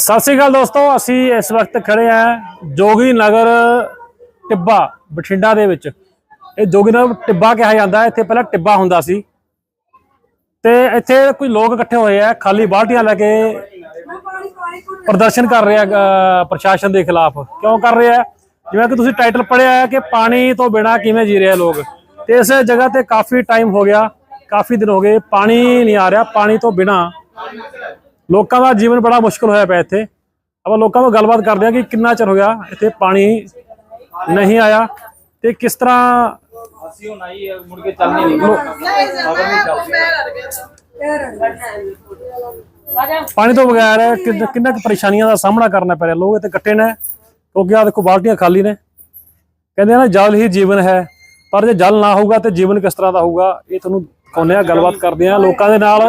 ਸਤਿ ਸ੍ਰੀ ਅਕਾਲ ਦੋਸਤੋ, ਅਸੀਂ ਇਸ ਵਕਤ ਖੜੇ ਆ ਜੋਗੀ ਨਗਰ ਟਿੱਬਾ, ਬਠਿੰਡਾ ਦੇ ਵਿੱਚ। ਇਹ ਜੋਗੀ ਨਗਰ ਟਿੱਬਾ ਕਿਹਾ ਜਾਂਦਾ ਇੱਥੇ ਪਹਿਲਾਂ ਟਿੱਬਾ ਹੁੰਦਾ ਸੀ। ਤੇ ਇੱਥੇ ਕੁਝ ਲੋਕ ਇਕੱਠੇ ਹੋਏ ਆ, ਖਾਲੀ ਬਾਲਟੀਆਂ ਲੈ ਕੇ ਪ੍ਰਦਰਸ਼ਨ ਕਰ ਰਹੇ ਆ ਪ੍ਰਸ਼ਾਸਨ ਦੇ ਖਿਲਾਫ। ਕਿਉਂ ਕਰ ਰਹੇ ਆ ਜਿਵੇਂ ਕਿ ਤੁਸੀਂ ਟਾਈਟਲ ਪੜਿਆ ਹੈ ਕਿ ਪਾਣੀ ਤੋਂ ਬਿਨਾ ਕਿਵੇਂ ਜੀ ਰਹੇ ਆ ਲੋਕ। ਤੇ ਇਸ ਜਗ੍ਹਾ ਤੇ ਕਾਫੀ ਟਾਈਮ ਹੋ ਗਿਆ, ਕਾਫੀ ਦਿਨ ਹੋ ਗਏ, ਪਾਣੀ ਨਹੀਂ ਆ ਰਿਹਾ, ਪਾਣੀ ਤੋਂ ਬਿਨਾ ਲੋਕਾਂ ਦਾ ਜੀਵਨ ਬੜਾ ਮੁਸ਼ਕਲ ਹੋਇਆ ਪਿਆ ਇੱਥੇ। ਆਪਾਂ ਲੋਕਾਂ ਤੋਂ ਗੱਲਬਾਤ ਕਰਦੇ ਆ ਕਿ ਕਿੰਨਾ ਚਿਰ ਹੋ ਗਿਆ ਇੱਥੇ ਪਾਣੀ ਨਹੀਂ ਆਇਆ ਤੇ ਕਿਸ ਤਰ੍ਹਾਂ ਅਸੀਂ ਹੁਣ ਆਈ ਹੈ, ਮੁੜ ਕੇ ਚੱਲਣੀ ਨਹੀਂ ਪਾਣੀ ਤੋਂ ਬਗੈਰ ਕਿੰਨ- ਕਿੰਨਾ ਕੁ ਪਰੇਸ਼ਾਨੀਆਂ ਦਾ ਸਾਹਮਣਾ ਕਰਨਾ ਪੈ ਰਿਹਾ। ਲੋਕ ਇੱਥੇ ਇਕੱਠੇ ਨੇ ਕਿਉਂਕਿ ਆ ਦੇਖੋ ਬਾਲਟੀਆਂ ਖਾਲੀ ਨੇ। ਕਹਿੰਦੇ ਆ ਨਾ ਜਲ ਹੀ ਜੀਵਨ ਹੈ। ਪਰ ਜੇ ਜਲ ਨਾ ਹੋਊਗਾ ਤੇ ਜੀਵਨ ਕਿਸ ਤਰ੍ਹਾਂ ਦਾ ਹੋਊਗਾ ਇਹ ਤੁਹਾਨੂੰ ਦਿਖਾਉਂਦੇ ਆ ਗੱਲਬਾਤ ਕਰਦੇ ਆ ਲੋਕਾਂ ਦੇ ਨਾਲ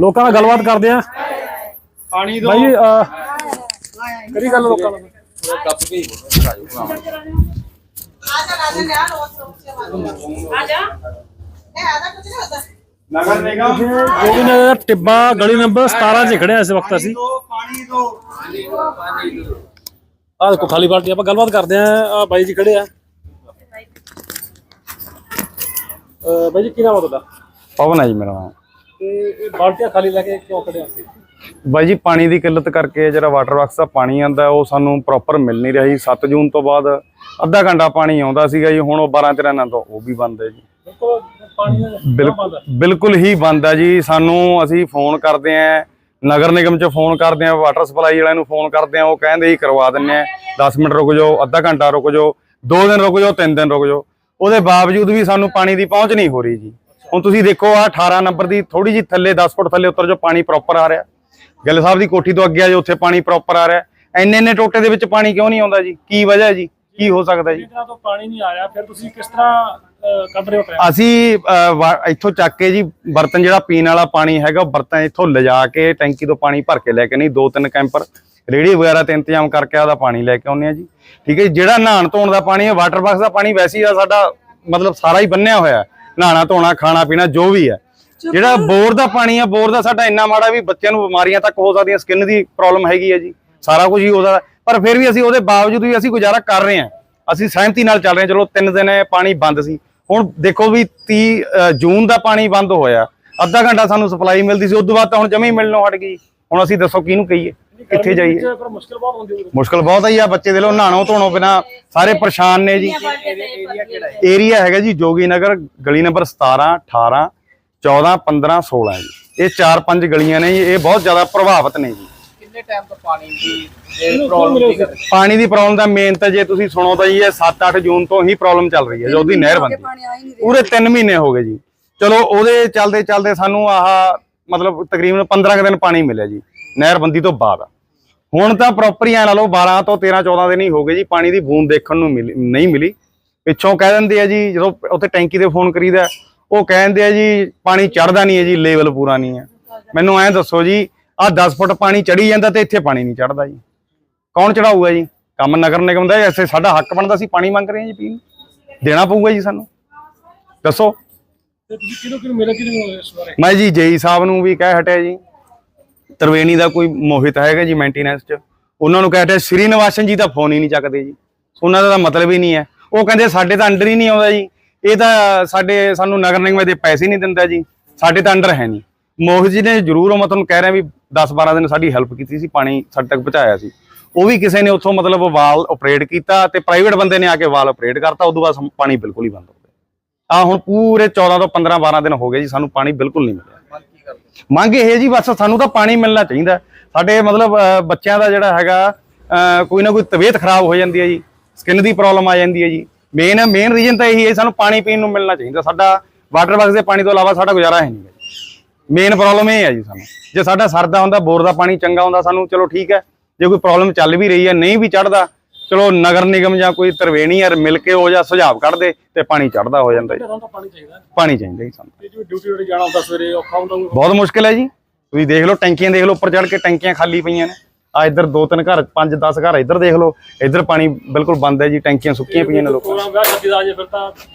ਲੋਕਾਂ ਨਾਲ ਗੱਲਬਾਤ ਕਰਦੇ ਆ। ਪਾਣੀ ਦੋ। ਭਾਈ ਕਰੀ ਗੱਲ ਲੋਕਾਂ ਨਾਲ? ਕੱਪ ਕੇ ਹੀ ਨਗਰ ਨਿਗਮ ਟਿੱਬਾ ਗਲੀ ਨੰਬਰ 17 'ਚ ਖੜੇ ਆ ਇਸ ਵਕਤ ਅਸੀਂ। ਦੋ ਪਾਣੀ ਦੋ ਆਹ ਦੇਖੋ ਖਾਲੀ ਬਾਲਟੀ ਆਪਾਂ ਗੱਲਬਾਤ ਕਰਦੇ ਆ। ਆ ਬਾਈ ਜੀ ਖੜੇ ਆ। ਅਹ ਬਾਈ ਜੀ ਕੀ ਨਾਮ ਹੈ ਤੁਹਾਡਾ? ਪਵਨ ਹੈ ਜੀ ਮੇਰਾ ਨਾਮ। ਤੇ ਇਹ ਬਾਲਟੀਆਂ ਖਾਲੀ ਲੈ ਕੇ ਕਿਉਂ ਖੜੇ ਆ ਬਾਈ ਜੀ ਪਾਣੀ ਦੀ ਕਿੱਲਤ ਕਰਕੇ ਜਿਹੜਾ ਵਾਟਰ ਵਰਕਸ ਦਾ ਪਾਣੀ ਆਂਦਾ ਉਹ ਸਾਨੂੰ ਪ੍ਰੋਪਰ ਮਿਲ ਨਹੀਂ ਰਿਹਾ ਜੀ। 7 ਜੂਨ ਤੋਂ ਬਾਅਦ ਅੱਧਾ ਘੰਟਾ ਪਾਣੀ ਆਉਂਦਾ ਸੀਗਾ ਜੀ ਹੁਣ ਉਹ 12 13 ਨਾਲ ਤੋਂ ਉਹ ਵੀ ਬੰਦ ਹੈ ਜੀ। ਬਿਲਕੁਲ ਪਾਣੀ ਬਿਲਕੁਲ ਹੀ? ਬੰਦ ਹੈ ਜੀ। ਸਾਨੂੰ ਅਸੀਂ ਫੋਨ ਕਰਦੇ ਆਂ ਨਗਰ ਨਿਗਮ ਚ ਫੋਨ ਕਰਦੇ ਆਂ ਵਾਟਰ ਸਪਲਾਈ ਵਾਲਿਆਂ ਨੂੰ ਫੋਨ ਕਰਦੇ ਆਂ ਉਹ ਕਹਿੰਦੇ ਜੀ ਕਰਵਾ ਦਿੰਨੇ ਆ 10 ਮਿੰਟ ਰੁਕ ਜਾਓ ਅੱਧਾ ਘੰਟਾ ਰੁਕ ਜਾਓ 2 ਦਿਨ ਰੁਕ ਜਾਓ 3 ਦਿਨ ਰੁਕ ਜਾਓ। ਉਹਦੇ ਬਾਵਜੂਦ ਵੀ ਸਾਨੂੰ ਪਾਣੀ ਦੀ ਪਹੁੰਚ ਨਹੀਂ ਹੋ ਰਹੀ ਜੀ। ਹੁਣ ਤੁਸੀਂ ਦੇਖੋ ਆ 18 ਨੰਬਰ ਦੀ ਥੋੜੀ ਜਿਹੀ ਥੱਲੇ 10 ਫੁੱਟ ਥੱਲੇ ਉੱਤਰ ਜੋ ਪਾਣੀ ਪ੍ਰੋਪਰ ਆ ਰਿਹਾ। ਗਿੱਲ ਸਾਹਿਬ ਦੀ ਕੋਠੀ ਤੋਂ ਅੱਗੇ ਆ ਜੋ ਉੱਥੇ ਪਾਣੀ ਪ੍ਰੋਪਰ ਆ ਰਿਹਾ। ਇੰਨੇ ਇੰਨੇ ਟੋਟੇ ਦੇ ਵਿੱਚ ਪਾਣੀ ਕਿਉਂ ਨਹੀਂ ਆਉਂਦਾ ਜੀ? ਕੀ ਵਜ੍ਹਾ ਹੈ ਜੀ? ਕੀ ਹੋ ਸਕਦਾ ਜੀ? ਜਿੰਨਾ ਤੋਂ ਪਾਣੀ ਨਹੀਂ ਆਇਆ ਫਿਰ ਤੁਸੀਂ ਕਿਸ ਤਰ੍ਹਾਂ ਕੱਢ ਰਹੇ ਹੋ ਅਸੀਂ ਇੱਥੋਂ ਚੱਕ ਕੇ ਜੀ ਬਰਤਨ ਜਿਹੜਾ ਪੀਣ ਵਾਲਾ ਪਾਣੀ ਹੈਗਾ ਉਹ ਬਰਤਨ ਇੱਥੋਂ ਲਿਜਾ ਕੇ ਟੈਂਕੀ ਤੋਂ ਪਾਣੀ ਭਰ ਕੇ ਲੈ ਕੇ ਨਹੀਂ ਦੋ ਤਿੰਨ ਕੈਂਪਰ ਰੇੜੀ ਵਗੈਰਾ ਤੇ ਇੰਤਜ਼ਾਮ ਕਰਕੇ ਆਦਾ ਪਾਣੀ ਲੈ ਕੇ ਆਉਂਦੇ ਆ ਜੀ। ਠੀਕ ਹੈ ਜੀ, ਜਿਹੜਾ ਨਹਾਣ ਧੋਣ ਦਾ ਪਾਣੀ ਹੈ ਵਾਟਰ ਬਾਕਸ ਦਾ ਪਾਣੀ ਵੈਸੇ ਹੀ ਆ ਸਾਡਾ ਮਤਲਬ ਸਾਰਾ ਹੀ ਬੰਨਿਆ ਹੋਇਆ ਨਹਾਣਾ ਧੋਣਾ ਖਾਣਾ ਪੀਣਾ ਜੋ ਵੀ ਹੈ। ਜਿਹੜਾ ਬੋਰ ਦਾ ਪਾਣੀ ਹੈ ਬੋਰ ਦਾ ਸਾਡਾ ਇੰਨਾ ਮਾੜਾ ਵੀ ਬੱਚਿਆਂ ਨੂੰ ਬਿਮਾਰੀਆਂ ਤੱਕ ਹੋ ਸਕਦੀਆਂ ਸਕਿਨ ਦੀ ਪ੍ਰੋਬਲਮ ਹੈਗੀ ਹੈ ਜੀ। ਸਾਰਾ ਕੁਝ ਹੀ ਹੋ ਸਕਦਾ। ਪਰ ਫਿਰ ਵੀ ਅਸੀਂ ਉਹਦੇ ਬਾਵਜੂਦ ਵੀ ਅਸੀਂ ਗੁਜ਼ਾਰਾ ਕਰ ਰਹੇ ਹਾਂ। ਅਸੀਂ ਸਹਿਮਤੀ ਨਾਲ ਚੱਲ ਰਹੇ ਹਾਂ ਚਲੋ ਤਿੰਨ ਦਿਨ ਪਾਣੀ ਬੰਦ ਸੀ। ਹੁਣ ਦੇਖੋ ਵੀ 30 ਅ, ਜੂਨ ਦਾ ਪਾਣੀ ਬੰਦ ਹੋਇਆ। ਅੱਧਾ ਘੰਟਾ ਸਾਨੂੰ ਸਪਲਾਈ ਮਿਲਦੀ ਸੀ ਉਸ ਤੋਂ ਬਾਅਦ ਤਾਂ ਹੁਣ ਜਮੇ ਹੀ ਮਿਲਣੋਂ ਹਟ ਗਈ। ਹੁਣ ਅਸੀਂ ਦੱਸੋ ਕਿਹਨੂੰ ਕਹੀਏ ਕਿੱਥੇ ਜਾਈਏ? ਮੁਸ਼ਕਲ ਬਹੁਤ ਹੁੰਦੀ ਹੋਊਗੀ ਮੁਸ਼ਕਲ ਬਹੁਤ ਹੈ ਜੀ ਆ ਬੱਚੇ ਦੇ ਲੋ ਨਹਾਣੋਂ ਧੋਣੋਂ ਬਿਨਾ ਸਾਰੇ ਪਰੇਸ਼ਾਨ ਨੇ ਜੀ। ਏਰੀਆ ਹੈਗਾ ਜੀ ਜੋਗੀ ਨਗਰ ਗਲੀ ਨੰਬਰ 17 18 14 15 16 ਜੀ। ਇਹ ਚਾਰ ਪੰਜ ਗਲੀਆਂ ਨੇ ਜੀ ਇਹ ਬਹੁਤ ਜ਼ਿਆਦਾ ਪ੍ਰਭਾਵਿਤ ਨੇ ਜੀ। ਕਿੰਨੇ ਟਾਈਮ ਤੋਂ ਪਾਣੀ ਦੀ ਇਹ ਪ੍ਰੋਬਲਮ ਦੀ ਪਾਣੀ ਦੀ ਪ੍ਰੋਬਲਮ ਦਾ ਮੇਨ ਤਾਂ ਜੇ ਤੁਸੀਂ ਸੁਣੋ ਤਾਂ ਜੀ ਇਹ 7-8 ਜੂਨ ਤੋਂ ਹੀ ਪ੍ਰੋਬਲਮ ਚੱਲ ਰਹੀ ਹੈ ਜੋ ਉਹਦੀ ਨਹਿਰ ਬੰਦੀ ਪੂਰੇ 3 ਮਹੀਨੇ ਹੋ ਗਏ ਜੀ। ਚਲੋ ਉਹਦੇ ਚੱਲਦੇ ਚੱਲਦੇ ਸਾਨੂੰ ਆਹ ਮਤਲਬ ਤਕਰੀਬਨ 15 ਕੁ ਦਿਨ ਪਾਣੀ ਮਿਲਿਆ ਜੀ ਨਹਿਰ ਬੰਦੀ ਤੋਂ ਬਾਅਦ। ਹੁਣ ਤਾਂ ਪ੍ਰੋਪਰ ਹੀ ਐ ਲਾ ਲਓ 12 ਤੋਂ 13 14 ਦਿਨ ਹੀ ਹੋ ਗਏ ਜੀ ਪਾਣੀ ਦੀ ਬੂੰਦ ਦੇਖਣ ਨੂੰ ਮਿਲੀ ਨਹੀਂ ਮਿਲੀ। ਪਿੱਛੋਂ ਕਹਿ ਦਿੰਦੇ ਆ ਜੀ ਜਦੋਂ ਉੱਥੇ ਟੈਂਕੀ ਤੇ ਫੋਨ ਕਰੀਦਾ ਉਹ ਕਹਿੰਦੇ ਆ ਜੀ ਪਾਣੀ ਚੜਦਾ ਨਹੀਂ ਹੈ ਜੀ ਲੈਵਲ ਪੂਰਾ ਨਹੀਂ ਹੈ। ਮੈਨੂੰ ਐਂ ਦੱਸੋ ਜੀ ਆਹ 10 ਫੁੱਟ ਪਾਣੀ ਚੜੀ ਜਾਂਦਾ ਤੇ ਇੱਥੇ ਪਾਣੀ ਨਹੀਂ ਚੜਦਾ ਜੀ। ਕੌਣ ਚੜਾਊਗਾ ਜੀ? ਕੰਮ ਨਗਰ ਨਿਗਮ ਦਾ ਐਸੇ ਸਾਡਾ ਹੱਕ ਬਣਦਾ ਸੀ ਪਾਣੀ ਮੰਗ ਰਹੇ ਹਾਂ ਜੀ ਪੀਣ। ਦੇਣਾ ਪਊਗਾ ਜੀ ਸਾਨੂੰ। ਦੱਸੋ। ਮੈਂ ਜੀ ਜੇਈ ਸਾਹਿਬ ਨੂੰ ਵੀ ਕਹਿ ਹਟਿਆ ਜੀ। ਤਰਵੇਣੀ ਦਾ ਕੋਈ ਮੋਹਿਤ ਹੈਗਾ ਜੀ ਮੇਨਟੇਨੈਂਸ ਚ। ਉਹਨਾਂ ਨੂੰ ਕਹਿ ਹਟਿਆ ਸ੍ਰੀ ਨਿਵਾਸਨ ਜੀ ਤਾਂ ਫੋਨ ਹੀ ਨਹੀਂ ਚੱਕਦੇ ਜੀ। ਉਹਨਾਂ ਦਾ ਤਾਂ ਮਤਲਬ ਹੀ ਨਹੀਂ ਹੈ। ਉਹ ਕਹਿੰਦੇ ਸਾਡੇ ਤਾਂ ਅੰਡਰ ਹੀ ਨਹੀਂ ਆਉਂਦਾ ਜੀ। ਇਹ ਤਾਂ ਸਾਡੇ, ਸਾਨੂੰ ਨਗਰ ਨਿਗਮ ਦੇ ਪੈਸੇ ਹੀ ਨਹੀਂ ਦਿੰਦਾ ਜੀ। ਸਾਡੇ ਤਾਂ ਅੰਡਰ ਹੈ ਨਹੀਂ। ਮੋਹਿਤ ਜੀ ਨੇ ਜ਼ਰੂਰ ਉਹ ਮੈਂ ਤੁਹਾਨੂੰ ਕਹਿ ਰਿਹਾ ਵੀ 10 12 ਦਿਨ ਸਾਡੀ ਹੈਲਪ ਕੀਤੀ ਸੀ, ਪਾਣੀ ਸਾਡੇ ਤੱਕ ਪਹੁੰਚਾਇਆ ਸੀ। ਉਹ ਵੀ ਕਿਸੇ ਨੇ ਉੱਥੋਂ ਮਤਲਬ ਵਾਲ ਆਪਰੇਟ ਕੀਤਾ ਤੇ ਪ੍ਰਾਈਵੇਟ ਬੰਦੇ ਨੇ ਆ ਕੇ ਵਾਲ ਆਪਰੇਟ ਕਰਤਾ, ਉਦੋਂ ਬਾਅਦ ਪਾਣੀ ਬਿਲਕੁਲ ਹੀ ਬੰਦ ਹੋ ਗਿਆ। ਆ ਹੁਣ ਪੂਰੇ 14 ਤੋਂ 15 12 ਦਿਨ ਹੋ ਗਏ ਜੀ, ਸਾਨੂੰ ਪਾਣੀ ਬਿਲਕੁਲ ਨਹੀਂ ਮਿਲਿਆ। ਮੰਗ ਇਹ ਜੀ, ਬਸ ਸਾਨੂੰ ਤਾਂ ਪਾਣੀ ਮਿਲਣਾ ਚਾਹੀਦਾ। ਸਾਡੇ ਮਤਲਬ ਬੱਚਿਆਂ ਦਾ ਜਿਹੜਾ ਹੈਗਾ ਕੋਈ ਨਾ ਕੋਈ ਤਬੀਅਤ ਖਰਾਬ ਹੋ ਜਾਂਦੀ ਹੈ ਜੀ ਸਕਿਨ ਦੀ ਪ੍ਰੋਬਲਮ ਆ ਜਾਂਦੀ ਹੈ ਜੀ। ਮੇਨ ਮੇਨ ਰੀਜਨ ਤਾਂ ਇਹੀ ਹੈ, ਸਾਨੂੰ ਪਾਣੀ ਪੀਣ ਨੂੰ ਮਿਲਣਾ ਚਾਹੀਦਾ। ਸਾਡਾ ਵਾਟਰ ਵਰਕਸ ਦੇ ਪਾਣੀ ਤੋਂ ਇਲਾਵਾ ਸਾਡਾ ਗੁਜ਼ਾਰਾ ਹੈ ਨਹੀਂ ਮੇਨ ਪ੍ਰੋਬਲਮ ਇਹ ਹੈ ਜੀ ਸਾਨੂੰ। ਜੇ ਸਾਡਾ ਸਰਦਾ ਹੁੰਦਾ, ਬੋਰ ਦਾ ਪਾਣੀ ਚੰਗਾ ਹੁੰਦਾ ਸਾਨੂੰ, ਚਲੋ ਠੀਕ ਹੈ। ਜੇ ਕੋਈ ਪ੍ਰੋਬਲਮ ਚੱਲ ਵੀ ਰਹੀ ਹੈ, ਨਹੀਂ ਵੀ ਚੜਦਾ ਚਲੋ ਨਗਰ ਨਿਗਮ ਜਾਂ ਕੋਈ ਤਰਵੇਣੀ ਯਾਰ ਮਿਲ ਕੇ ਉਹ ਜਾਂ ਸੁਝਾਅ ਕੱਢ ਦੇ ਤੇ ਪਾਣੀ ਚੜਦਾ ਹੋ ਜਾਂਦਾ ਜੀ। ਪਾਣੀ ਚਾਹੀਦਾ। ਪਾਣੀ ਚਾਹੀਦਾ ਜੀ ਸਾਨੂੰ। ਜਿਵੇਂ ਡਿਊਟੀ ਡਿਊਟੀ ਜਾਣਾ ਹੁੰਦਾ ਸਵੇਰੇ ਔਖਾ ਹੁੰਦਾ। ਬਹੁਤ ਮੁਸ਼ਕਿਲ ਹੈ ਜੀ। ਤੁਸੀਂ ਦੇਖ ਲਓ ਟੈਂਕੀਆਂ ਦੇਖ ਲਓ ਉੱਪਰ ਚੜ ਕੇ ਟੈਂਕੀਆਂ ਖਾਲੀ ਪਈਆਂ ਨੇ। ਆ ਇੱਧਰ ਦੋ ਤਿੰਨ ਘਰ ਪੰਜ 10 ਘਰ ਇੱਧਰ ਦੇਖ ਲਓ। ਇੱਧਰ ਪਾਣੀ ਬਿਲਕੁਲ ਬੰਦ ਹੈ ਜੀ ਟੈਂਕੀਆਂ ਸੁੱਕੀਆਂ ਪਈਆਂ ਨੇ ਲੋਕਾਂ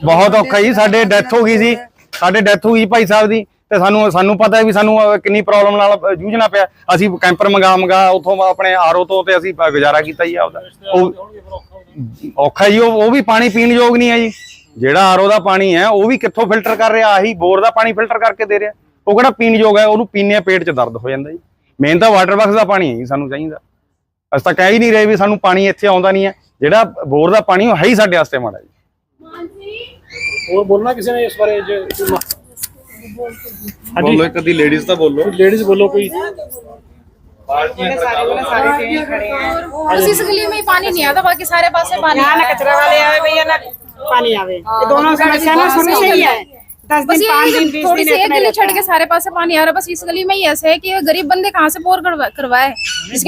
ਬਹੁਤ ਔਖਾ ਜੀ ਸਾਡੇ ਡੈਥ ਹੋ ਗਈ ਸੀ। ਸਾਡੇ ਡੈਥ ਹੋ ਗਈ ਭਾਈ ਸਾਹਿਬ ਦੀ। ਤੇ ਸਾਨੂੰ ਸਾਨੂੰ ਪਤਾ ਹੈ ਵੀ ਸਾਨੂੰ ਕਿੰਨੀ ਪ੍ਰੋਬਲਮ ਨਾਲ ਜੂਝਣਾ ਪਿਆ। ਅਸੀਂ ਕੈਂਪਰ ਮੰਗਾ ਮੰਗਾ ਉਥੋਂ ਆਪਣੇ ਆਰਓ ਤੋਂ ਤੇ ਅਸੀਂ ਗੁਜ਼ਾਰਾ ਕੀਤਾ ਜੀ ਆਪਦਾ ਉਹ ਔਖਾ ਜੀ ਉਹ ਉਹ ਵੀ ਪਾਣੀ ਪੀਣ ਯੋਗ ਨਹੀਂ ਹੈ ਜੀ। ਜਿਹੜਾ ਆਰਓ ਦਾ ਪਾਣੀ ਹੈ ਉਹ ਵੀ ਕਿੱਥੋਂ ਫਿਲਟਰ ਕਰ ਰਿਹਾ ਆਹੀ ਬੋਰ ਦਾ ਪਾਣੀ ਫਿਲਟਰ ਕਰਕੇ ਦੇ ਰਿਹਾ। ਉਹ ਕਿਹੜਾ ਪੀਣ ਯੋਗ ਹੈ ਉਹਨੂੰ ਪੀਣੇ ਪੇਟ 'ਚ ਦਰਦ ਹੋ ਜਾਂਦਾ ਜੀ। ਮੇਨ ਤਾਂ ਵਾਟਰ ਬਾਕਸ ਦਾ ਪਾਣੀ ਹੈ ਜੀ ਸਾਨੂੰ ਚਾਹੀਦਾ। ਅਸੀਂ ਤਾਂ ਕਹਿ ਹੀ ਨਹੀਂ ਰਹੇ ਵੀ ਸਾਨੂੰ ਪਾਣੀ ਇੱਥੇ ਆਉਂਦਾ ਨਹੀਂ ਹੈ। ਜਿਹੜਾ ਬੋਰ ਦਾ ਪਾਣੀ ਉਹ ਹੈ ਹੀ ਸਾਡੇ ਵਾਸਤੇ ਮਾੜਾ ਜੀ। ਹੋਰ ਬੋਲਣਾ ਕਿਸੇ ਨੇ ਇਸ ਬਾਰੇ हाँ बोलो कभी लेडीज़ का बोलो लेडीज़ बोलो कोई। सारे पास पानी ही। हाँ। एक गली छोड़ के सारे पास से पानी आ रहा है बस इस गली में ही ऐसे है कि गरीब बंदे कहाँ से बोर करवाए?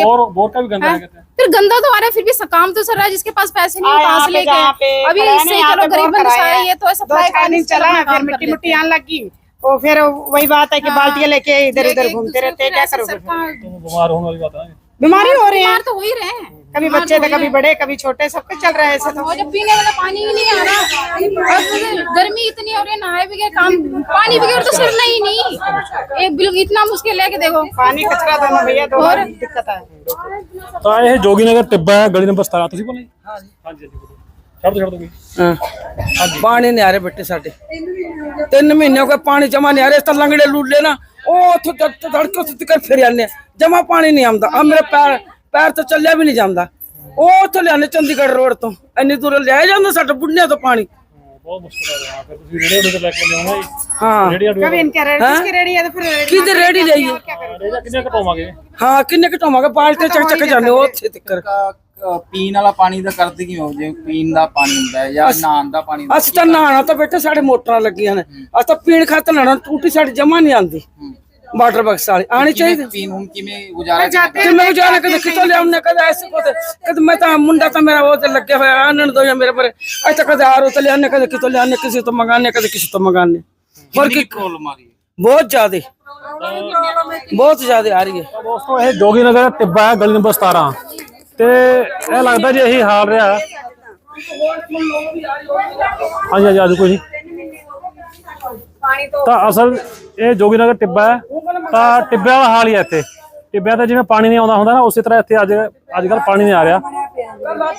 बोर बोर का भी गंदा हाँ? फिर गंदा तो आ रहा है फिर भी सकाम तो सर रहा है जिसके पास पैसे नहीं कहाँ से लेके अभी इससे चलो गरीब बंदे सारे ये तो सप्लाई चला फिर मिट्टी मिट्टी आने लगी। वो फिर वही बात है कि हाँ। बाल्टिया लेके इधर उधर घूमते रहते हैं क्या करोगे बीमार होने वाली बात है। बीमारी हो रही है। तो हो ही रहे कभी बच्चे तो थे कभी बड़े कभी छोटे सब कुछ चल रहा है ऐसा तो। जब पीने वाला पानी ही नहीं आ रहा गर्मी इतनी हो रही है नहाए बगैर काम पानी बगैर तो सिर नहीं नहीं। एक बिल्कुल इतना मुश्किल है कि देखो। पानी कचरा था ना भैया और दिक्कत है। तो आए जोगी नगर टिब्बा गली नंबर सतारह बोले? हाँ जी। हाँ हाँ ਛੱਡ ਦੋ ਛੱਡ ਦੋ ਕੋਈ ਹਾਂ ਪਾਣੀ ਨਹੀਂ ਆ ਰਿਹਾ ਬੱਟੇ ਸਾਡੇ ਤਿੰਨ ਮਹੀਨੇ ਹੋ ਗਏ ਪਾਣੀ ਜਮਾ ਨਹੀਂ ਆ ਰਿਹਾ ਇਸ ਤਾਂ ਲੰਗੜੇ ਲੁੱਲੇ ਨਾ ਉਹ ਉੱਥੋਂ ਤੱਕ ਧੜਕੋ ਸੁੱਤ ਕਰ ਫਿਰ ਜਾਂਦੇ ਜਮਾ ਪਾਣੀ ਨਹੀਂ ਆਉਂਦਾ ਆ ਮੇਰੇ ਪੈਰ ਪੈਰ ਤੋਂ ਚੱਲਿਆ ਵੀ ਨਹੀਂ ਜਾਂਦਾ ਉਹ ਉੱਥੋਂ ਲਿਆਨੇ ਚੰਡੀਗੜ੍ਹ ਰੋਡ ਤੋਂ ਇੰਨੀ ਦੂਰ ਲਿਆਇਆ ਜਾਂਦਾ ਸਾਡੇ ਬੁੱਢਿਆਂ ਤੋਂ ਪਾਣੀ ਬਹੁਤ ਮੁਸ਼ਕਿਲ ਆ ਰਿਹਾ ਫਿਰ ਤੁਸੀਂ ਰੇੜੇ ਰੇੜੇ ਲੈ ਕੇ ਲਿਆਉਣਾ ਜੀ ਹਾਂ ਰੇੜੀ ਅਡਵਾ कभी इनके रेडी किसकी रेडी है तो फिर रेडी ਕਿਧਰ ਰੇੜੀ ਜਾਈਏ ਰੇੜਾ ਕਿੰਨੇ ਘਟਾਵਾਂਗੇ ਹਾਂ ਕਿੰਨੇ ਘਟਾਵਾਂਗੇ ਬਾਲਟੇ ਚੱਕ ਚੱਕ ਜਾਂਦੇ ਉਹ ਉੱਥੇ ਤੱਕ ਅ, ਪੀਣ ਵਾਲਾ ਪਾਣੀ ਦਾ ਕਰਦੇ ਕੀ ਹੋ ਜੇ ਪੀਣ ਦਾ ਪਾਣੀ ਹੁੰਦਾ ਹੈ ਜਾਂ ਨਹਾਉਣ ਦਾ ਪਾਣੀ ਹੁੰਦਾ ਅਸੀਂ ਤਾਂ ਨਹਾਣਾ ਤਾਂ ਬੇਟੇ ਸਾਡੇ ਮੋਟਰਾਂ ਲੱਗੀਆਂ ਨੇ। ਅਸੀਂ ਤਾਂ ਪੀਣ ਖਾਤਰ ਨਹਾਣਾ ਟੂਟੀ ਸਾਡੀ ਜਮਾ ਨਹੀਂ ਆਉਂਦੀ। ਵਾਟਰ ਬਕਸ ਵਾਲੀ ਆਣੀ ਚਾਹੀਦੀ। ਪੀਣ ਹੁਣ ਕਿਵੇਂ ਗੁਜ਼ਾਰਾ ਕੀਤਾ ਕਿ ਮੈਂ ਜਾਣੇ ਕਦੇ ਕਿਤੋਂ ਲਿਆਉਣੇ ਕਦੇ ਐਸੇ ਕੋਤੇ ਕਦੇ ਮੈਂ ਤਾਂ ਮੁੰਡਾ ਤਾਂ ਮੇਰਾ ਉਹ ਤੇ ਲੱਗਿਆ ਹੋਇਆ ਆਨਣ ਦੋ ਜਾਂ ਮੇਰੇ ਪਰ। ਅੱਜ ਤੱਕ ਕਦੇ ਆਰੋ ਤੇ ਲਿਆਉਣੇ ਕਦੇ ਕਿਤੋਂ ਲਿਆਉਣੇ ਕਿਸੇ ਤੋਂ ਮੰਗਾਣੇ ਕਦੇ ਕਿਸੇ ਤੋਂ ਮੰਗਾਣੇ ਹੋਰ ਕੀ ਪ੍ਰੋਬਲਮ ਆ ਰਹੀ ਹੈ ਬਹੁਤ ਜ਼ਿਆਦੇ ਬਹੁਤ ਜ਼ਿਆਦੇ ਆ ਰਹੀ ਹੈ। ਦੋਸਤੋ ਇਹ ਜੋਗੀ ਨਗਰ ਟਿੱਬਾ ਹੈ ਗਲੀ ਨੰਬਰ 17 ਤੇ ਇਹ ਲੱਗਦਾ ਜੀ ਇਹੀ ਹਾਲ ਰਿਹਾ। ਹਾਂਜੀ ਹਾਂਜੀ, ਆਜੋ ਕੋਈ ਤਾਂ ਅਸਲ ਇਹ ਜੋਗੀ ਨਗਰ ਟਿੱਬਾ ਹੈ, ਤਾਂ ਟਿੱਬਿਆਂ ਦਾ ਹਾਲ ਹੀ ਹੈ ਇੱਥੇ। ਟਿੱਬਿਆਂ ਤੇ ਜਿਵੇਂ ਪਾਣੀ ਨਹੀਂ ਆਉਂਦਾ ਹੁੰਦਾ ਨਾ, ਉਸੇ ਤਰ੍ਹਾਂ ਇੱਥੇ ਅੱਜ ਅੱਜ ਕੱਲ ਪਾਣੀ ਨਹੀਂ ਆ ਰਿਹਾ।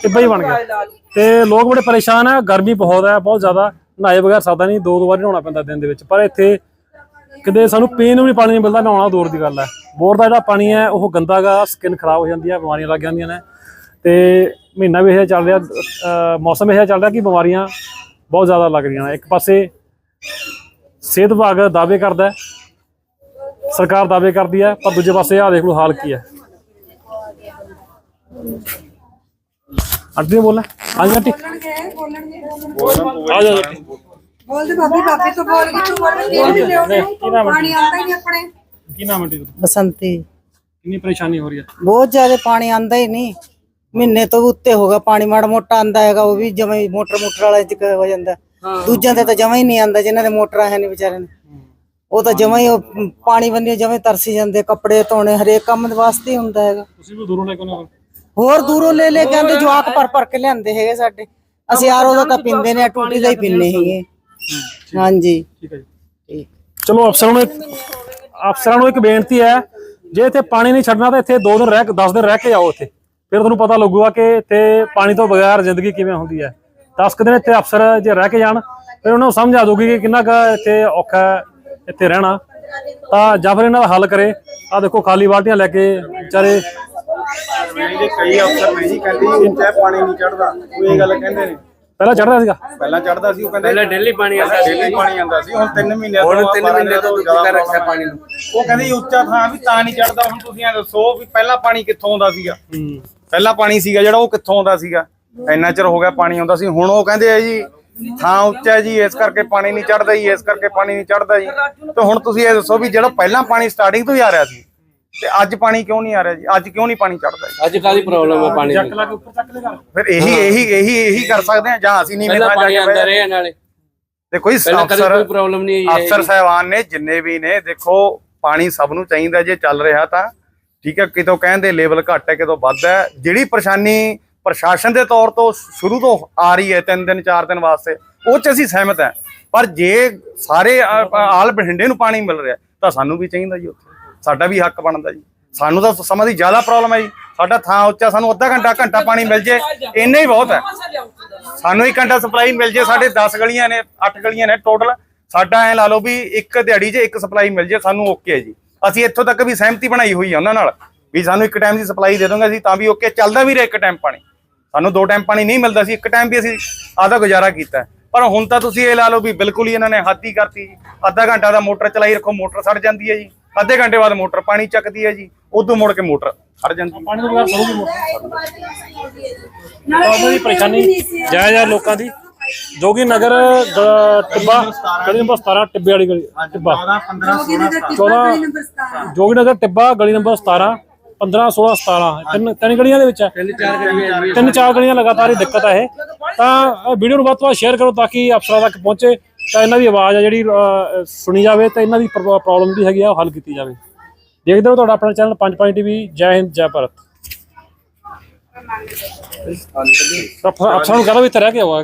ਟਿੱਬਾ ਹੀ ਬਣ ਗਿਆ। ਤੇ ਲੋਕ ਬੜੇ ਪਰੇਸ਼ਾਨ ਹੈ ਗਰਮੀ ਬਹੁਤ ਹੈ, ਬਹੁਤ ਜ਼ਿਆਦਾ। ਨਹਾਏ ਬਗੈਰ ਸਾਦਾ ਨਹੀਂ ਦੋ ਦੋ ਵਾਰੀ ਨਹਾਉਣਾ ਪੈਂਦਾ ਦਿਨ ਦੇ ਵਿੱਚ। ਪਰ ਇੱਥੇ ਕਿਤੇ ਸਾਨੂੰ ਪੀਣ ਨੂੰ ਵੀ ਪਾਣੀ ਨਹੀਂ ਮਿਲਦਾ ਨਹਾਉਣਾ ਦੂਰ ਦੀ ਗੱਲ ਹੈ। ਬੋਰ ਦਾ ਜਿਹੜਾ ਪਾਣੀ ਹੈ ਉਹ ਗੰਦਾ ਗਾ ਸਕਿਨ ਖਰਾਬ ਹੋ ਜਾਂਦੀ ਹੈ ਬਿਮਾਰੀਆਂ ਲੱਗ ਜਾਂਦੀਆਂ ਨੇ। ਤੇ ਮਹੀਨਾ ਵੀ ਇਹ ਚੱਲ ਰਿਹਾ ਮੌਸਮ ਇਹ ਚੱਲ ਰਿਹਾ ਕਿ ਬਿਮਾਰੀਆਂ ਬਹੁਤ ਜ਼ਿਆਦਾ ਲੱਗ ਰਹੀਆਂ ਨੇ। ਇੱਕ ਪਾਸੇ ਸਿਹਤ ਵਿਭਾਗ ਦਾਅਵੇ ਕਰਦਾ ਹੈ ਸਰਕਾਰ ਦਾਅਵੇ ਕਰਦੀ ਹੈ ਪਰ ਦੂਜੇ ਪਾਸੇ ਆਹ ਦੇਖ ਲਓ ਹਾਲ ਕੀ ਹੈ। ਆਂਟੀ ਨੇ ਬੋਲਣਾ। ਹਾਂਜੀ ਆਂਟੀ। ਆ ਜਾਓ ਆਂਟੀ ਬੋਲਦੇ ਭਾਬੀ ਭਾਬੀ ਤੋਂ ਬੋਲ ਕੇ ਤੂੰ ਬੋਲ ਕੇ ਕੀ ਨਾਮ ਹੈ ਪਾਣੀ ਆਉਂਦਾ ਹੀ ਨਹੀਂ ਆਪਣੇ। ਕੀ ਨਾਮ ਹੈ ਆਂਟੀ ਦਾ? ਬਸੰਤੀ। ਕਿੰਨੀ ਪਰੇਸ਼ਾਨੀ ਹੋ ਰਹੀ ਹੈ? ਬਹੁਤ ਜ਼ਿਆਦਾ ਪਾਣੀ ਆਂਦਾ ਹੀ ਨਹੀਂ। ਮਹੀਨੇ ਤੋਂ ਉੱਤੇ ਹੋ ਗਿਆ ਪਾਣੀ ਮਾੜਾ ਮੋਟਾ ਆਂਦਾ ਹੈਗਾ ਉਹ ਵੀ ਜਮਾਂ ਹੀ ਮੋਟਰ ਮੋਟਰ ਵਾਲਾ ਜਿਕ ਹੋ ਜਾਂਦਾ। ਦੂਜਿਆਂ ਦੇ ਤਾਂ ਜਮਾਂ ਹੀ ਨਹੀਂ ਆਂਦਾ ਜਿਨ੍ਹਾਂ ਦੇ ਮੋਟਰਾਂ ਹੈ ਨਹੀਂ ਵਿਚਾਰਿਆਂ ਨੇ ਉਹ ਤਾਂ ਜਮਾਂ ਹੀ ਉਹ ਪਾਣੀ ਬੰਨੀ ਜਮਾਂ ਤਰਸੀ ਜਾਂਦੇ ਕੱਪੜੇ ਧੋਣੇ ਹਰੇਕ ਕੰਮ ਦੇ ਵਾਸਤੇ ਹੀ ਹੁੰਦਾ ਹੈਗਾ। ਤੁਸੀਂ ਵੀ ਦੂਰੋਂ ਲੈ ਕੇ ਆਉਂਦੇ ਹੋਰ ਦੂਰੋਂ ਲੈ ਲੈ ਕੇ ਆਂਦੇ ਜਵਾਕ ਭਰ ਭਰ ਕੇ ਲਿਆਂਦੇ ਹੈਗੇ ਸਾਡੇ। ਅਸੀਂ ਆਰੋ ਦਾ ਤਾਂ ਪੀਂਦੇ ਨੇ ਟੂਟੀ ਦਾ ਹੀ ਪੀਂਦੇ ਹੈਗੇ। ਹਾਂਜੀ। ਠੀਕ ਹੈ ਜੀ। ਚਲੋ ਅਫਸਰਾਂ ਨੂੰ ਇੱਕ- ਅਫਸਰਾਂ ਨੂੰ ਇੱਕ ਬੇਨਤੀ ਹੈ ਜੇ ਇੱਥੇ ਪਾਣੀ ਨਹੀਂ ਛੱਡਣਾ ਤਾਂ ਇੱਥੇ 2 ਦਿਨ ਰਹਿ 10 ਦਿਨ ਰਹਿ ਕੇ ਆਓ ਇੱਥੇ। ਫਿਰ ਤੁਹਾਨੂੰ ਪਤਾ ਲੱਗੂਗਾ ਕਿ ਇੱਥੇ ਪਾਣੀ ਤੋਂ ਬਗੈਰ ਜ਼ਿੰਦਗੀ ਕਿਵੇਂ ਹੁੰਦੀ ਹੈ। 10 ਕੁ ਦਿਨ ਇੱਥੇ ਅਫਸਰ ਜੇ ਰਹਿ ਕੇ ਜਾਣ ਫਿਰ ਉਹਨਾਂ ਨੂੰ ਸਮਝ ਆ ਜਾਊਗੀ ਕਿ ਕਿੰਨਾ ਕੁ ਇੱਥੇ ਔਖਾ ਹੈ ਇੱਥੇ ਰਹਿਣਾ। ਤਾਂ ਜਾਂ ਫਿਰ ਇਹਨਾਂ ਦਾ ਹੱਲ ਕਰੇ। ਆ ਦੇਖੋ ਖਾਲੀ ਬਾਲਟੀਆਂ ਲੈ ਕੇ ਵਿਚਾਰੇ ਦੇ ਕਈ ਅਫਸਰ ਨੇ ਜੀ ਕਹਿੰਦੇ ਜੀ ਉੱਚਾ ਪਾਣੀ ਨਹੀਂ ਚੜਦਾ ਉਹ ਇਹ ਗੱਲ ਕਹਿੰਦੇ ਨੇ। ਪਹਿਲਾਂ ਚੜ੍ਹਦਾ ਸੀਗਾ? ਪਹਿਲਾਂ ਚੜਦਾ ਸੀ ਉਹ ਕਹਿੰਦੇ ਪਹਿਲਾਂ ਡੇਲੀ ਪਾਣੀ ਆਉਂਦਾ ਡੇਲੀ ਪਾਣੀ ਆਉਂਦਾ ਸੀ ਹੁਣ 3 ਮਹੀਨੇ ਤੋਂ ਹੁਣ 3 ਮਹੀਨੇ ਤੋਂ ਜ਼ਿਆਦਾ ਰੱਖਿਆ ਪਾਣੀ ਨੂੰ। ਉਹ ਕਹਿੰਦੇ ਜੀ ਉੱਚਾ ਥਾਂ ਵੀ ਤਾਂ ਨਹੀਂ ਚੜਦਾ ਹੁਣ ਤੁਸੀਂ ਇਹ ਦੱਸੋ ਵੀ ਪਹਿਲਾਂ ਪਾਣੀ ਕਿੱਥੋਂ ਆਉਂਦਾ ਸੀਗਾ? ਪਹਿਲਾਂ ਪਾਣੀ ਸੀਗਾ ਜਿਹੜਾ ਉਹ ਕਿੱਥੋਂ ਆਉਂਦਾ ਸੀਗਾ? ਇੰਨਾ ਚਿਰ ਹੋ ਗਿਆ ਪਾਣੀ ਆਉਂਦਾ ਸੀ ਹੁਣ ਉਹ ਕਹਿੰਦੇ ਆ ਜੀ ਥਾਂ ਉੱਚਾ ਜੀ ਇਸ ਕਰਕੇ ਪਾਣੀ ਨਹੀਂ ਚੜਦਾ ਜੀ ਇਸ ਕਰਕੇ ਪਾਣੀ ਨਹੀਂ ਚੜਦਾ ਜੀ। ਤੇ ਹੁਣ ਤੁਸੀਂ ਇਹ ਦੱਸੋ ਵੀ ਜਿਹੜਾ ਪਹਿਲਾਂ ਪਾਣੀ ਸਟਾਰਟਿੰਗ ਤੋਂ ਹੀ ਆ ਰਿਹਾ ਸੀ ਤੇ ਅੱਜ ਪਾਣੀ ਕਿਉਂ ਨਹੀਂ ਆ ਰਿਹਾ ਜੀ? ਅੱਜ ਕਿਉਂ ਨਹੀਂ ਪਾਣੀ ਚੜਦਾ ਜੀ? ਅੱਜ ਕਾਦੀ ਪ੍ਰੋਬਲਮ ਹੈ ਪਾਣੀ ਦੀ? ਚੱਕ ਲਾ ਕੇ ਉੱਪਰ ਚੱਕ ਲੇਗਾ। ਫਿਰ ਇਹੀ ਇਹੀ ਇਹੀ ਇਹੀ ਕਰ ਸਕਦੇ ਆ ਜਾਂ ਅਸੀਂ ਨਹੀਂ ਪਹਿਲਾਂ ਮੇਰਾ ਪਾਣੀ ਕੇ ਰਿਹਾ ਨਾਲੇ। ਤੇ ਕੋਈ ਪਹਿਲਾਂ ਕਦੇ ਅਫਸਰ ਕੋਈ ਪ੍ਰੋਬਲਮ ਨਹੀਂ ਆਈ ਅਫਸਰ ਸਾਹਿਬਾਨ ਨੇ ਜਿੰਨੇ ਵੀ ਨੇ ਦੇਖੋ ਪਾਣੀ ਸਭ ਨੂੰ ਚਾਹੀਦਾ ਜੇ ਚੱਲ ਰਿਹਾ ਤਾਂ। ਠੀਕ ਹੈ ਕਿਤੋਂ ਕਹਿੰਦੇ ਲੈਵਲ ਘੱਟ ਹੈ ਕਿਤੋਂ ਵੱਧ ਹੈ। ਜਿਹੜੀ ਪਰੇਸ਼ਾਨੀ ਪ੍ਰਸ਼ਾਸਨ ਦੇ ਤੌਰ ਤੋਂ ਸ਼ੁਰੂ ਤੋਂ ਆ ਰਹੀ ਹੈ ਤਿੰਨ ਦਿਨ ਚਾਰ ਦਿਨ ਵਾਸਤੇ ਉਹ ਚ ਅਸੀਂ ਸਹਿਮਤ ਹਾਂ। ਪਰ ਜੇ ਸਾਰੇ ਆ- ਆ- ਆਲ ਬਠਿੰਡੇ ਨੂੰ ਪਾਣੀ ਮਿਲ ਰਿਹਾ ਤਾਂ ਸਾਨੂੰ ਵੀ ਚਾਹੀਦਾ ਜੀ ਉੱਥੇ। ਸਾਡਾ ਵੀ ਹੱਕ ਬਣਦਾ ਜੀ। ਸਾਨੂੰ ਤਾਂ ਸਮਾਂ ਦੀ ਜ਼ਿਆਦਾ ਪ੍ਰੋਬਲਮ ਹੈ ਜੀ। ਸਾਡਾ ਥਾਂ ਉੱਚਾ, ਸਾਨੂੰ ਅੱਧਾ ਘੰਟਾ ਘੰਟਾ ਪਾਣੀ ਮਿਲ ਜੇ, ਇੰਨਾ ਹੀ ਬਹੁਤ ਹੈ। ਸਾਨੂੰ ਇੱਕ ਘੰਟਾ ਸਪਲਾਈ ਮਿਲ ਜੇ, ਸਾਡੇ 10 ਗਲੀਆਂ ਨੇ 8 ਗਲੀਆਂ ਨੇ ਟੋਟਲ ਸਾਡਾ ਐ ਲਾ ਲਓ ਵੀ ਇੱਕ ਦਿਹਾੜੀ 'ਚ ਇੱਕ ਸਪਲਾਈ ਮਿਲ ਜੇ, ਸਾਨੂੰ ਓਕੇ ਹੈ ਜੀ। ਅਸੀਂ ਇੱਥੋਂ ਤੱਕ ਵੀ ਸਹਿਮਤੀ ਬਣਾਈ ਹੋਈ ਹੈ ਉਹਨਾਂ ਨਾਲ ਵੀ ਸਾਨੂੰ ਇੱਕ ਟਾਈਮ ਦੀ ਸਪਲਾਈ ਦੇ ਦੋਗੇ ਅਸੀਂ, ਤਾਂ ਵੀ ਓਕੇ ਚੱਲਦਾ ਵੀ ਰਿਹਾ ਇੱਕ ਟਾਈਮ ਪਾਣੀ। ਸਾਨੂੰ ਦੋ ਟਾਈਮ ਪਾਣੀ ਨਹੀਂ ਮਿਲਦਾ ਸੀ, ਇੱਕ ਟਾਈਮ ਵੀ ਅਸੀਂ ਆਦਾ ਗੁਜ਼ਾਰਾ ਕੀਤਾ ਪਰ ਹੁਣ ਤਾਂ ਤੁਸੀਂ ਇਹ ਲਾ ਲਓ ਵੀ ਬਿਲਕੁਲ ਹੀ ਇਹਨਾਂ ਨੇ ਹੱਦ ਹੀ ਕਰਤੀ ਜੀ। ਅੱਧਾ ਘੰਟਾ ਦਾ ਮੋਟਰ ਚਲਾਈ ਰੱਖੋ ਮੋਟਰ ਸੜ ਜਾਂਦੀ ਹੈ ਜੀ। ਅੱਧੇ ਘੰਟੇ ਬਾਅਦ ਮੋਟਰ ਪਾਣੀ ਚੱਕਦੀ ਹੈ ਜੀ। ਉਦੋਂ ਮੁੜ ਕੇ ਮੋਟਰ ਸੜ ਜਾਂਦੀ ਹੈ ਪਾਣੀ ਤੋਂ ਬਗੈਰ ਸਰੂਗੀ ਮੋਟਰ। ਉਹਨਾਂ ਦੀ ਪਰੇਸ਼ਾਨੀ ਜਾਇਜ਼ ਹੈ ਲੋਕਾਂ ਦੀ। ਜੋਗੀ ਨਗਰ ਟਿੱਬਾ ਗਲੀ ਨੰਬਰ 17 ਟਿੱਬੇ ਵਾਲੀ ਗਲੀ ਟਿੱਬਾ। 14 ਜੋਗੀ ਨਗਰ ਟਿੱਬਾ ਗਲੀ ਨੰਬਰ 17 15 16 17 ਤਿੰਨ ਤਿੰਨ ਗਲੀਆਂ ਦੇ ਵਿੱਚ ਹੈ। ਤਿੰਨ ਚਾਰ ਗਲੀਆਂ ਤਿੰਨ ਚਾਰ ਗਲੀਆਂ ਲਗਾਤਾਰ ਹੀ ਦਿੱਕਤ ਹੈ ਇਹ। ਤਾਂ ਵੀਡੀਓ ਨੂੰ ਵੱਧ ਤੋਂ ਵੱਧ ਸ਼ੇਅਰ ਕਰੋ ਤਾਂ ਕਿ ਅਫਸਰਾਂ ਤੱਕ ਪਹੁੰਚੇ ਤਾਂ ਇਹਨਾਂ ਦੀ ਆਵਾਜ਼ ਆ ਜਿਹੜੀ ਸੁਣੀ ਜਾਵੇ ਤਾਂ ਇਹਨਾਂ ਦੀ ਪ੍ਰੋਬਲਮ ਜਿਹੜੀ ਹੈਗੀ ਆ ਉਹ ਹੱਲ ਕੀਤੀ ਜਾਵੇ। ਦੇਖਦੇ ਰਹੋ ਤੁਹਾਡਾ ਆਪਣਾ ਚੈਨਲ ਪੰਜ ਪੰਜ ਟੀਵੀ ਜੈ ਹਿੰਦ ਜੈ ਭਾਰਤ। ਅਫਸਰਾਂ ਨੂੰ ਕਹਦਾ ਵੀ ਇੱਥੇ ਰਹਿ ਕੇ ਆਵਾ